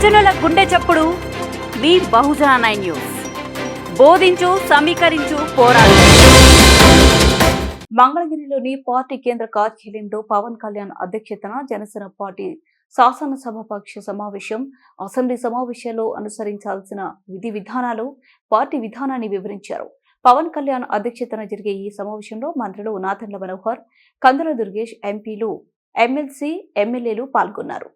ఎప్పుడు మీ బహుజన న్యూస్. బోధించు సమీకరించు పోరాడు. మంగళగిరిలోని పార్టీ కేంద్ర కార్యాలయంలో పవన్ కళ్యాణ్ అధ్యక్షతన జనసేన పార్టీ శాసనసభాపక్ష సమావేశం. అసెంబ్లీ సమావేశాల్లో అనుసరించాల్సిన విధి విధానాలు పార్టీ విధానాన్ని వివరించారు. పవన్ కళ్యాణ్ అధ్యక్షతన జరిగే ఈ సమావేశంలో మంత్రులు నాథండ్ల మనోహర్ కందుల దుర్గేష్ ఎంపీలు ఎమ్మెల్సీ ఎమ్మెల్యేలు పాల్గొన్నారు.